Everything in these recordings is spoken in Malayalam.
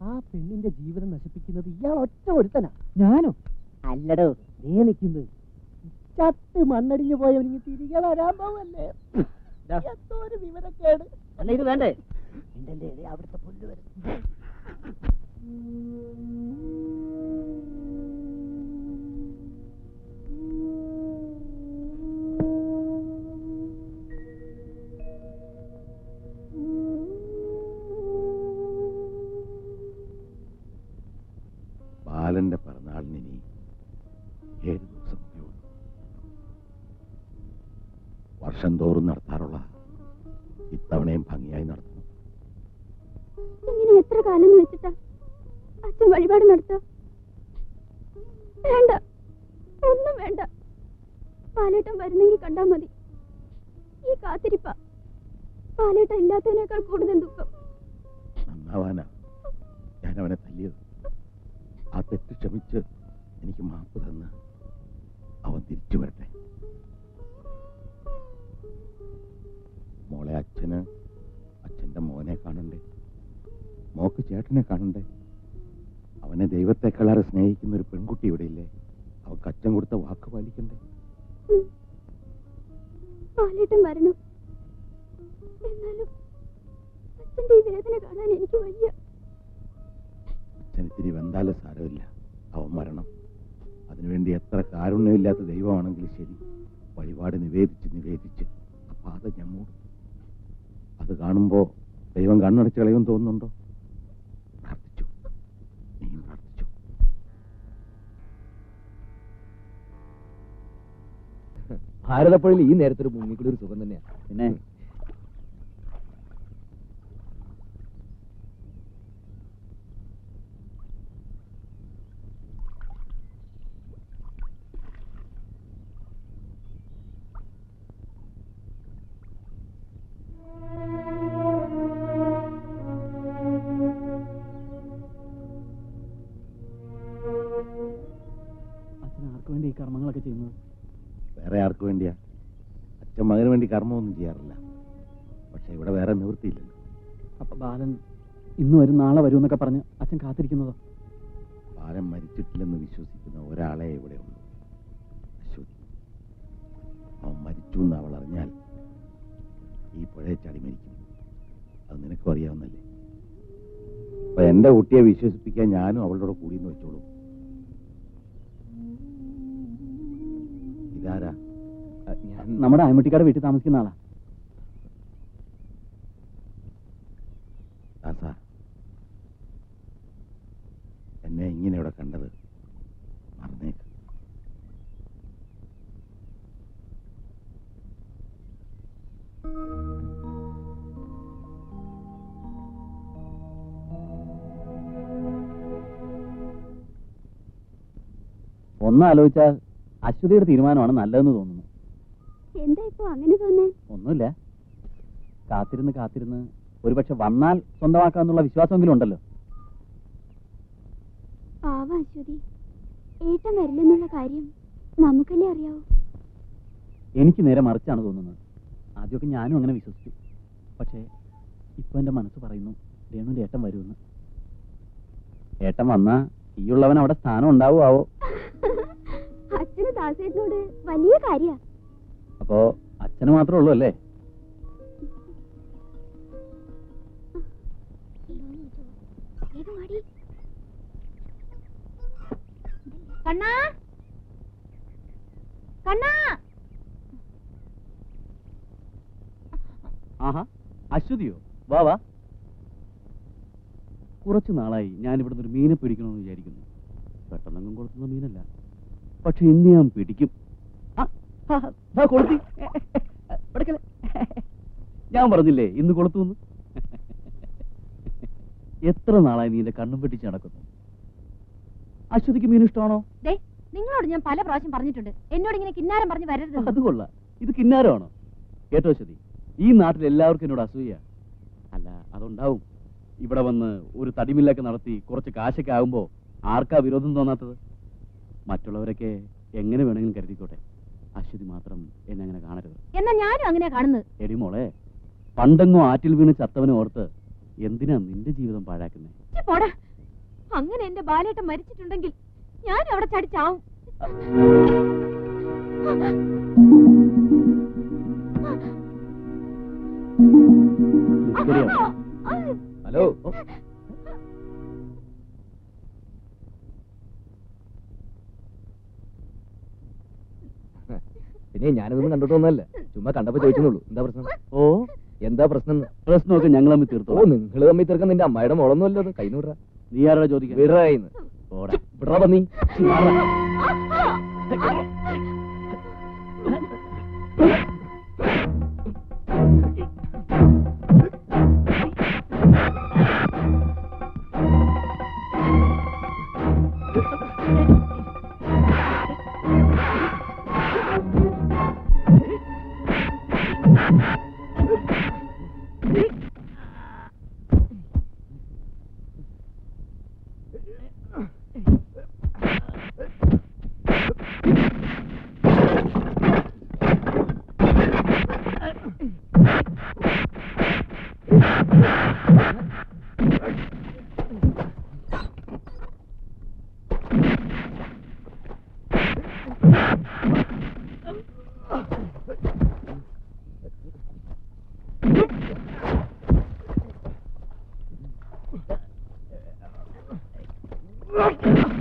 ആ പെണ്ണിന്റെ ജീവിതം നശിപ്പിക്കുന്നത് ഇയാൾ ഒറ്റ ഒരുത്തനാ. ഞാനോ? അല്ലടോ നീ നിൽക്കുന്നത് ചത്ത് മണ്ണടിഞ്ഞു പോയവന് തിരികെ വരാൻ പോവല്ലേ? ഒരു വിവരക്കേട്. അല്ല ഇത് വേണ്ടേ? അവിടുത്തെ പുല്ല് വരും. ബാലന്റെ പിറന്നാളിന് ഇനി ഏഴ് ദിവസം വർഷം തോറും നടത്താറുള്ള ഇത്തവണയും ഭംഗിയായി നടത്തും ഇങ്ങനെ എത്ര കാലം വെച്ചിട്ടാ അച്ഛൻ വഴിപാട് നടത്ത? വേണ്ട ഒന്നും വേണ്ട. പാലേട്ടം വരുന്നെങ്കിൽ കണ്ടാ മതി. ഈ കാത്തിരിപ്പ. പാലേട്ടം ഇല്ലാത്തതിനേക്കാൾ കൂടുതൽ ദുഃഖം. നന്നാവാനാ. ഞാൻ അവനെ തല്ലിയത്. ആ തെറ്റ് ക്ഷമിച്ച് എനിക്ക് മാപ്പ് തന്ന് അവൻ തിരിച്ചു വരട്ടെ. മോളെ അച്ഛന് അച്ഛന്റെ മോനെ കാണണ്ടേ? മോക്ക് ചേട്ടനെ കാണണ്ടേ? അവനെ ദൈവത്തെക്കാളേറെ സ്നേഹിക്കുന്ന ഒരു പെൺകുട്ടി ഇവിടെ ഇല്ലേ? അവക്ക് അച്ഛൻ കൊടുത്ത വാക്ക് പാലിക്കണ്ടേ? ഉം. പാലേട്ടൻ വരണം. എന്നാലും അച്ഛന്റെ ഈ വേദന കാണാൻ എനിക്ക് വയ്യ. ഇത്തിരി വെന്താലും സാരമില്ല. അവൻ മരണം. അതിനുവേണ്ടി എത്ര കാരുണ്യമില്ലാത്ത ദൈവമാണെങ്കിലും ശരി. വഴിപാട് നിവേദിച്ച് നിവേദിച്ച് അപ്പം പാത ഞാൻ മൂടും. അത് കാണുമ്പോൾ ദൈവം കണ്ണടച്ച് കളയും തോന്നുന്നുണ്ടോ? പ്രാർത്ഥിച്ചു. നീയും പ്രാർത്ഥിച്ചു. ഭാരതപ്പുഴയിൽ ഈ നേരത്തെ ഒരു ഒരു സുഖം തന്നെയാണ് പിന്നെ? കർമ്മമൊന്നും ചെയ്യാറില്ല. പക്ഷെ ഇവിടെ വേറെ നിവൃത്തിയില്ലല്ലോ. അപ്പൊ ബാലൻ ഇന്ന് വരും നാളെ വരും എന്നൊക്കെ പറഞ്ഞ് അച്ഛൻ കാത്തിരിക്കുന്നതോ? ബാലൻ മരിച്ചിട്ടില്ലെന്ന് വിശ്വസിക്കുന്ന ഒരാളെ ഇവിടെ ഉള്ളൂ. അശ്വതി. അവൻ മരിച്ചു എന്ന് അവൾ അറിഞ്ഞാൽ ഈ പുഴയെ ചാടി മരിക്കും. അത് നിനക്കും അറിയാവുന്നല്ലേ അപ്പൊ എന്റെ കുട്ടിയെ വിശ്വസിപ്പിക്കാൻ ഞാനും അവളുടെ കൂടി എന്ന് വെച്ചോളൂ. ഇതാരാ? ഞാൻ നമ്മുടെ അയമുട്ടിക്കാട് വീട്ടിൽ താമസിക്കുന്ന ആളാ. ദാസാ എന്നെ ഇങ്ങനെ ഇവിടെ കണ്ടത് മറന്നേക്ക്. ഒന്നാലോചിച്ചാൽ അശ്വതിയുടെ തീരുമാനമാണ് നല്ലതെന്ന് തോന്നുന്നു. എന്താ ഇപ്പൊ അങ്ങനെ തോന്നേ? ഒന്നുമില്ല. കാത്തിരുന്ന് കാത്തിരുന്ന് ഒരുപക്ഷെ വന്നാൽ സ്വന്തമാക്കാന്നുള്ള വിശ്വാസമെങ്കിലും ഉണ്ടല്ലോ. പാവ അശ്വതി. ഏട്ടൻ വരില്ലെന്നുള്ള കാര്യം നമുക്കല്ലേ അറിയാവൂ? എനിക്ക് നേരെ മറിച്ചാണ് തോന്നുന്നത്. ആദ്യമൊക്കെ ഞാനും അങ്ങനെ വിശ്വസിച്ചു. പക്ഷേ ഇപ്പൊ എന്റെ മനസ്സ് പറയുന്നു രേണുവിന്റെ ഏട്ടൻ വരുമെന്ന്. ഏട്ടൻ വന്നാ ഈയുള്ളവൻ അവിടെ സ്ഥാനം ഉണ്ടാവുമാവോ? അച്ഛന് ദാസേട്ടനോട് വലിയ കാര്യ. അപ്പോ അച്ഛന് മാത്രമേ ഉള്ളൂ അല്ലേ? കണ്ണാ? കണ്ണാ? ആഹാ അശ്വതിയോ? വാ വാ. കുറച്ചു നാളായി ഞാൻ ഇവിടുന്ന് ഒരു മീനെ പിടിക്കണമെന്ന് വിചാരിക്കുന്നു. പെട്ടെന്നെങ്കിലും കൊടുക്കുന്ന മീനല്ല. പക്ഷെ ഇന്ന് ഞാൻ പിടിക്കും. കൊളുത്തി ഞാൻ പറഞ്ഞില്ലേ ഇന്ന് കൊളുത്തുന്ന് എത്ര നാളായി നീ എന്റെ കണ്ണും വെട്ടിച്ച് നടക്കുന്നു? അശ്വതിക്ക് മീൻ ഇഷ്ടമാണോ? നിങ്ങളോട് ഞാൻ പല പ്രാവശ്യം പറഞ്ഞിട്ടുണ്ട്. എന്നോട് ഇങ്ങനെ കിന്നാരം പറഞ്ഞു വരരുത് അത് കൊള്ളാം. ഇത് കിന്നാരമാണോ? കേട്ടോ അശ്വതി ഈ നാട്ടിൽ എല്ലാവർക്കും എന്നോട് അസൂയ. അല്ല അതുണ്ടാവും. ഇവിടെ വന്ന് ഒരു തടിമില്ലൊക്കെ നടത്തി കുറച്ച് കാശൊക്കെ ആകുമ്പോ ആർക്കാ വിരോധം തോന്നാത്തത്? മറ്റുള്ളവരൊക്കെ എങ്ങനെ വേണമെങ്കിലും കരുതിക്കോട്ടെ. അശ്വതി മാത്രം എന്നെ അങ്ങനെ കാണരുത്. എന്നാ ഞാനും അങ്ങനെ കാണുന്നത്? എടി മോളെ പണ്ടെങ്ങോ ആറ്റിൽ വീണ് ചത്തവനെ ഓർത്ത് എന്തിനാ നിന്റെ ജീവിതം പാഴാക്കുന്നത് പോടാ. അങ്ങനെ എന്റെ ബാലേട്ടൻ മരിച്ചിട്ടുണ്ടെങ്കിൽ ഞാൻ അവിടെ ചടിച്ചാവും. ഹലോ. പിന്നെ ഞാനിതൊന്നും കണ്ടിട്ടൊന്നല്ല ചുമ്മാ കണ്ടപ്പോ ചോദിച്ചെന്നുള്ളൂ എന്താ പ്രശ്നം? ഓ. എന്താ പ്രശ്നം? പ്രശ്നമൊക്കെ ഞങ്ങൾ തമ്മിൽ ഓ നിങ്ങൾ തമ്മിൽ തീർക്കാൻ നിന്റെ അമ്മയുടെ മോളൊന്നും അല്ലോ കൈ വിടറ നീ ആരോടാ ചോദിക്കാൻ? വിടറായിന്ന്. ഓടാ വിടറ പന്നി Oh,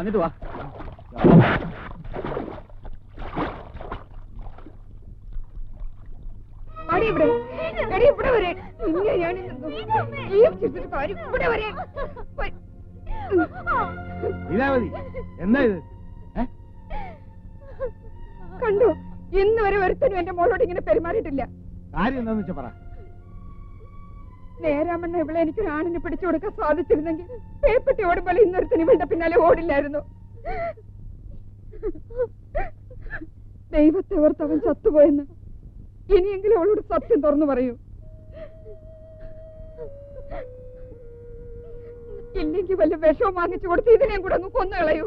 കളഞ്ഞിട്ട് വാ. ഇവിടെ. വരെ. നിന്നെ ഞാൻ ഇവിടെ വരെ. ലീലാവതി എന്താ ഇത്? കണ്ടോ? ഇന്ന് വരെ ഒരുത്തനും എന്റെ മോളോട് ഇങ്ങനെ പെരുമാറിയിട്ടില്ല. കാര്യം എന്താന്ന് വെച്ചാ പറ. നേരാമണ്ണ ഇവളെ എനിക്ക് ആണിന് പിടിച്ചു കൊടുക്കാൻ സാധിച്ചിരുന്നെങ്കിൽ പേപ്പട്ടി ഓടുമ്പോൾ ഇന്നൊരുത്തിന് ഇവളുടെ പിന്നാലെ ഓടില്ലായിരുന്നു. ദൈവത്തെ ഓർത്ത് അവൻ ചത്തുപോയെന്ന് ഇനിയെങ്കിലും അവളോട് സത്യം തുറന്നു പറയൂ. ഇല്ലെങ്കിൽ വല്ല വിഷവും വാങ്ങിച്ചു കൊടുത്ത് ഇതിനെയും കൂടെ കൊന്നു കളയൂ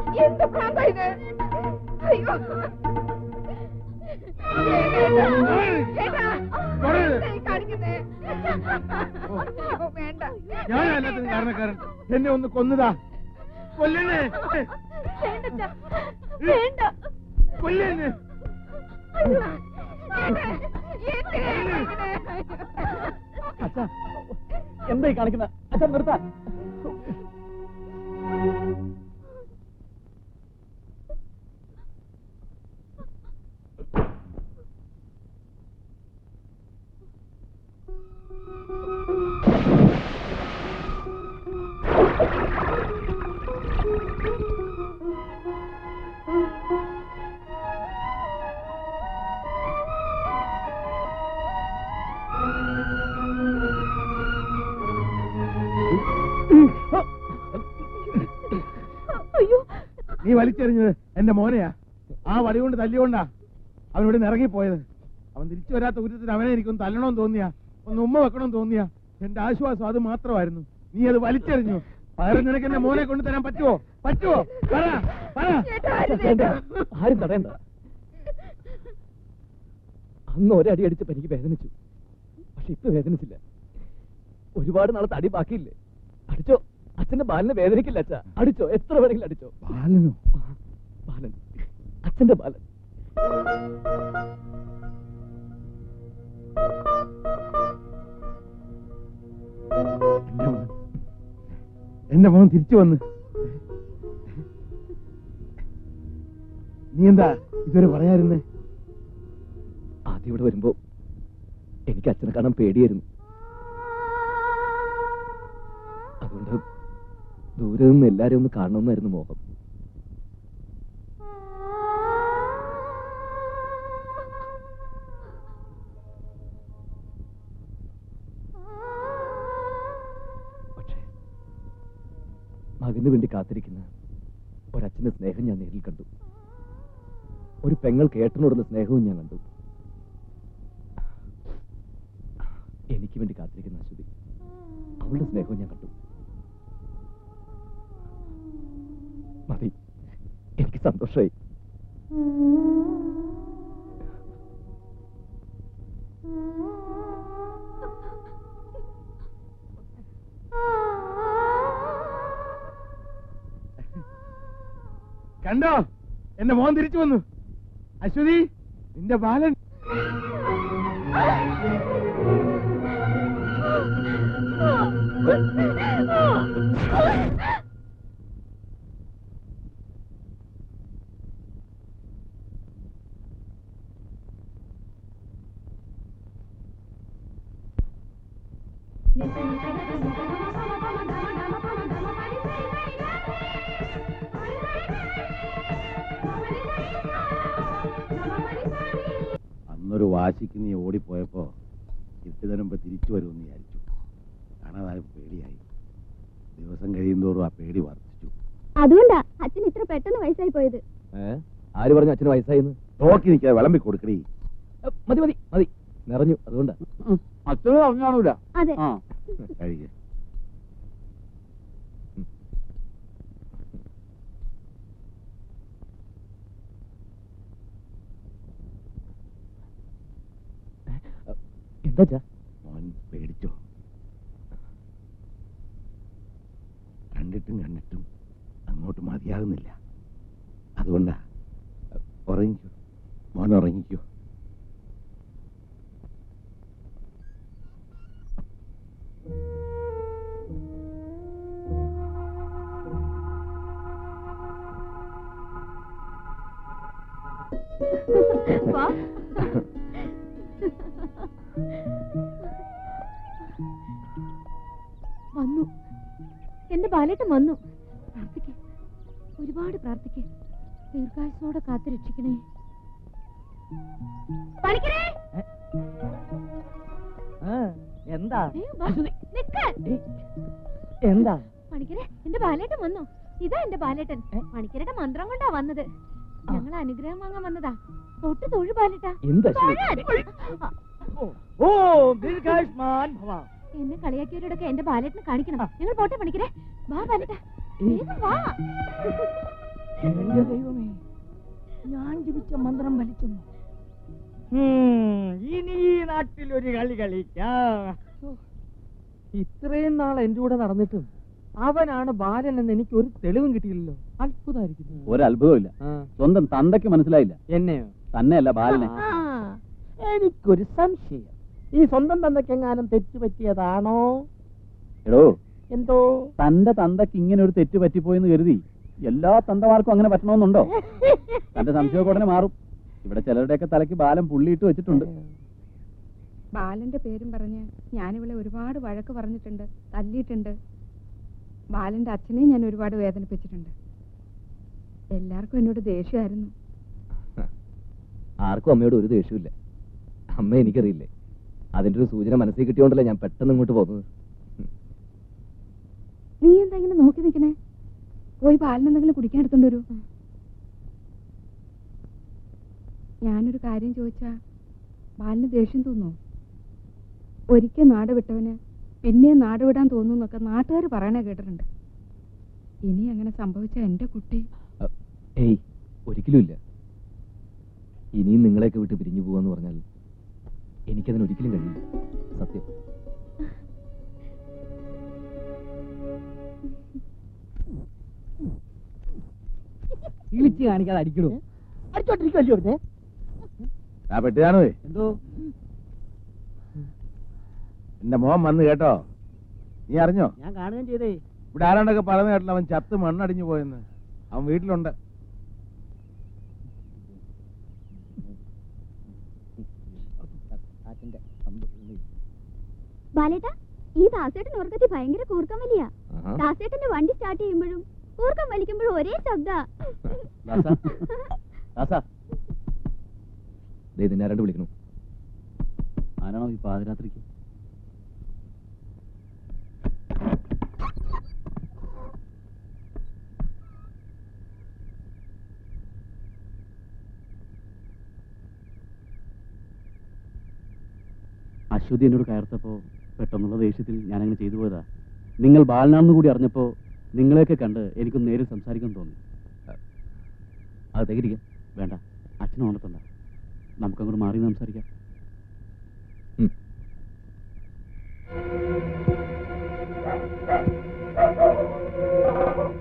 എന്നെ ഒന്ന് കൊന്നതാ. കൊല്ലണേ എന്തായി കാണിക്കുന്ന? അച്ഛൻ നിർത്താൻ. നീ വലിച്ചെറിഞ്ഞത് എന്റെ മോനെയാ. ആ വടി കൊണ്ട് തല്ലിയോണ്ടാ അവനോട് ഇറങ്ങിപ്പോയത്. അവൻ തിരിച്ചു വരാത്ത കുറ്റത്തിന് അവനെ എനിക്കൊന്ന് തല്ലണമെന്ന് തോന്നിയാ. ഒന്ന് ഉമ്മ വെക്കണമെന്ന് തോന്നിയാ. എന്റെ ആശ്വാസം അത് മാത്രമായിരുന്നു. നീ അത് വലിച്ചെറിഞ്ഞു. പകരം നിനക്ക് എന്റെ മോനെ കൊണ്ട് തരാൻ പറ്റുമോ പറ്റുമോ പറ പറ. ആരും തടയണ്ട. അന്ന് ഒരടി അടിച്ചപ്പോ എനിക്ക് വേദനിച്ചു. പക്ഷെ ഇപ്പൊ വേദനിച്ചില്ല. ഒരുപാട് നാളെ തടി ബാക്കിയില്ലേ? അടിച്ചോ? അച്ഛന്റെ ബാലിനെ വേദനിക്കില്ല അച്ഛ. അടിച്ചോ എത്ര വേണമെങ്കിലും അടിച്ചോ. ബാലനോ? ബാലൻ. അച്ഛന്റെ ബാലൻ. എന്റെ മോൻ തിരിച്ചു വന്ന്. നീ എന്താ ഇതുവരെ പറയാതിരുന്നേ? ആദ്യം ഇവിടെ വരുമ്പോ എനിക്ക് അച്ഛനെ കാണാൻ പേടിയായിരുന്നു. ദൂരെ നിന്ന് എല്ലാരും ഒന്ന് കാണണമെന്നായിരുന്നു മോഹം. മകന് വേണ്ടി കാത്തിരിക്കുന്ന ഒരച്ഛന്റെ സ്നേഹം ഞാൻ നേരിൽ കണ്ടു. ഒരു പെങ്ങൾ കേട്ടനോടുള്ള സ്നേഹവും ഞാൻ കണ്ടു. എനിക്ക് വേണ്ടി കാത്തിരിക്കുന്ന അശ്വതി അവളുടെ സ്നേഹവും ഞാൻ കണ്ടു. മതി. എനിക്ക് സന്തോഷമായി കണ്ടോ? എന്റെ മോൻ തിരിച്ചു വന്നു. അശ്വതി നിന്റെ ബാലൻ. അന്നൊരു അതുകൊണ്ടാ അച്ഛൻ ഇത്ര പെട്ടെന്ന് വയസ്സായി പോയത്. ആര് പറഞ്ഞു അച്ഛന് വയസ്സായിന്ന്? നോക്കി നിൽക്കാതെ വിളമ്പി കൊടുക്കണേ മതി മതി മതി. നിറഞ്ഞു അതുകൊണ്ടാ. അച്ഛനും അറിഞ്ഞാണൂല അതെ. ആ. കഴിക്കുക എന്താ മോൻ പേടിച്ചോ? കണ്ടിട്ടും കണ്ടിട്ടും അങ്ങോട്ട് മതിയാകുന്നില്ല. അതുകൊണ്ടാ ഉറങ്ങിക്കോ. മോൻ ഉറങ്ങിക്കോ. വന്നു. എന്റെ ബാലേട്ടൻ വന്നു. എന്താ. എന്താ? പണിക്കരെ എന്റെ ബാലേട്ടൻ വന്നു. ഇതാ എന്റെ ബാലേട്ടൻ. മണിക്കരയുടെ മന്ത്രം കൊണ്ടാ വന്നത്. ഞങ്ങൾ അനുഗ്രഹം വാങ്ങാൻ വന്നതാ. തൊട്ട് തൊഴു ബാലേട്ടാ. എന്നെ കളിയാക്കിയവരോടൊക്കെ എന്റെ ബാലേട്ടനെ കാണിക്കണം. ഞങ്ങൾ പോട്ടെ പണിക്കരെ. വാ ബാലേട്ടാ. വാ. ദൈവമേ ഞാൻ ജപിച്ച മന്ത്രം വലിക്കുന്നു ഇനി ഈ നാട്ടിൽ ഒരു കളി കളിക്കാം. ഇത്രയും നാൾ എന്റെ കൂടെ നടന്നിട്ടും അവനാണ് ബാലൻ എന്ന് എനിക്ക് ഒരു തെളിവും കിട്ടിയില്ലല്ലോ. അത്ഭുതമായിരിക്കുന്നു. ഒരത്ഭുതമില്ല സ്വന്തം തന്തയ്ക്ക് മനസ്സിലായില്ല. എന്നെയോ? തന്നെയല്ല ബാലനെ. എനിക്കൊരു സംശയം. ഈ സ്വന്തം തന്തയ്ക്ക് എങ്ങാനും പറ്റിയതാണോ? എടോ എന്തോ? തന്റെ തന്തയ്ക്ക് ഇങ്ങനെ ഒരു തെറ്റ് പറ്റിപ്പോയെന്ന് കരുതി എല്ലാ തന്തമാർക്കും അങ്ങനെ പറ്റണമെന്നുണ്ടോ? തന്റെ സംശയമൊക്കെ ഉടനെ മാറും. ഇവിടെ ചിലരുടെയൊക്കെ തലയ്ക്ക് ബാലം പുള്ളിയിട്ട് വെച്ചിട്ടുണ്ട്. ബാലന്റെ പേരും പറഞ്ഞ് ഞാനിവിടെ ഒരുപാട് വഴക്ക് പറഞ്ഞിട്ടുണ്ട് തല്ലിയിട്ടുണ്ട്. ബാലന്റെ അച്ഛനെയും ഞാൻ ഒരുപാട് വേദനിപ്പിച്ചിട്ടുണ്ട്. എല്ലാവർക്കും എന്നോട് ദേഷ്യമായിരുന്നു. ആർക്കും അമ്മയോട് ഒരു ദേഷ്യമില്ല അമ്മ എനിക്കറിയില്ലേ അതിന്റെ ഒരു സൂചന മനസ്സിൽ കിട്ടിയോണ്ടല്ലേ ഞാൻ പെട്ടെന്ന് ഇങ്ങോട്ട് പോകുന്നത്. നീ എന്താ ഇങ്ങനെ നോക്കി നിൽക്കണേ പോയി ബാലൻ എന്തെങ്കിലും കുടിക്കാൻ എടുത്തോണ്ട് വരൂ ഞാനൊരു കാര്യം ചോദിച്ചാ ബാലിന് ദേഷ്യം തോന്നുന്നു ഒരിക്കൽ നാട് വിട്ടവന് പിന്നെ നാട് വിടാൻ തോന്നുന്നൊക്കെ നാട്ടുകാർ പറയണേ കേട്ടിട്ടുണ്ട്. ഇനി അങ്ങനെ സംഭവിച്ച എന്റെ കുട്ടി ഏയ് ഒരിക്കലും ഇല്ല. ഇനിയും നിങ്ങളെയൊക്കെ വിട്ട് പിരിഞ്ഞു പോവാന്ന് പറഞ്ഞാൽ എനിക്കതിന് ഒരിക്കലും കഴിയില്ല. സത്യം. ഇളിച്ച് കാണിക്കാതെ അടിക്കണോ? അടിച്ചോണ്ടിരിക്കുമല്ലോ ഇവിടുത്തെ ആ പെട്ടിതാണോ എന്തോ? എന്റെ മോൻ വന്ന് കേട്ടോ. നീ അറിഞ്ഞോ? ഞാൻ കാണുകയും ചെയ്തേ. ഇവിടെ ആരാണ്ടൊക്കെ പറഞ്ഞു കേട്ടില്ല അവൻ ചത്ത് മണ്ണടിഞ്ഞു പോയെന്ന്. അവൻ വീട്ടിലുണ്ട്. ബാലേട്ടാ ഈ ദാസേട്ടൻ ഉറക്കത്തിൽ ഭയങ്കര കൂർക്കം വലിയ. ദാസേട്ടന്റെ വണ്ടി സ്റ്റാർട്ട് ചെയ്യുമ്പോഴും കൂർക്കം വലിക്കുമ്പോഴും ഒരേ ശബ്ദ. ആരാണ്ട് വിളിക്കണു? ആരാണോ ഈ പാതിരാത്രിക്ക്? അശ്വതി എന്നോട് കയർത്തപ്പോ പെട്ടെന്നുള്ള ദേഷ്യത്തിൽ ഞാനങ്ങനെ ചെയ്തു പോയതാ. നിങ്ങൾ ബാലനാണെന്ന് കൂടി അറിഞ്ഞപ്പോ നിങ്ങളെയൊക്കെ കണ്ട് എനിക്കൊന്ന് നേരിൽ സംസാരിക്കാൻ തോന്നി. അത് തികരിക്കാം വേണ്ട. അച്ഛനും ഉണർത്തണ്ട നമുക്കങ്ങോട്ട് മാറി സംസാരിക്കാം.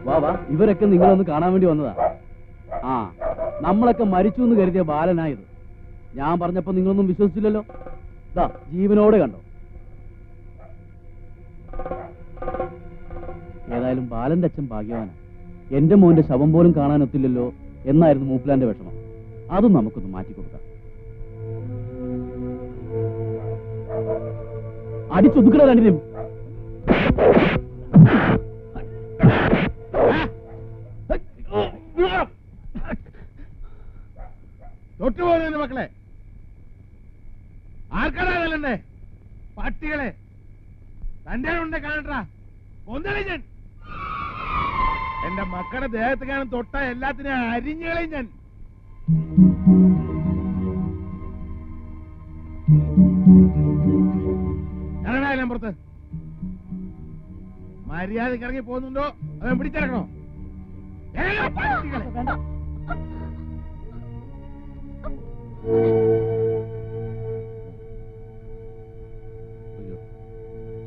വാ വാ. ഇവരൊക്കെ നിങ്ങളൊന്ന് കാണാൻ വേണ്ടി വന്നതാ. ആ നമ്മളൊക്കെ മരിച്ചു എന്ന് കരുതിയ ബാലനായത്. ഞാൻ പറഞ്ഞപ്പോ നിങ്ങളൊന്നും വിശ്വസിച്ചില്ലല്ലോ. ദാ ജീവനോടെ കണ്ടോ. ഏതായാലും ബാലന്റെ അച്ഛൻ ഭാഗ്യവാനാ. എന്റെ മോന്റെ ശവം പോലും കാണാനൊത്തില്ലല്ലോ എന്നായിരുന്നു മൂപ്പിലാന്റെ വിഷമം. അതും നമുക്കൊന്ന് മാറ്റി അടിച്ചൊതുക്കണ രണ്ടിനും തൊട്ടുപോകുന്നു മക്കളെ. ആർക്കടാ നല്ലണ്ടേ പട്ടികളെ. തന്റെ ഉണ്ട് കാണട്ടാ ഒന്നളി ഞാൻ. എന്റെ മക്കളുടെ ദേഹത്ത് കാണും തൊട്ട എല്ലാത്തിനെയും അരിഞ്ഞുകളയും ഞാൻ. പുറത്ത്. മര്യാദ ഇറങ്ങി പോകുന്നുണ്ടോ? അവൻ പിടിച്ചിറക്കണോ? വേണ്ട.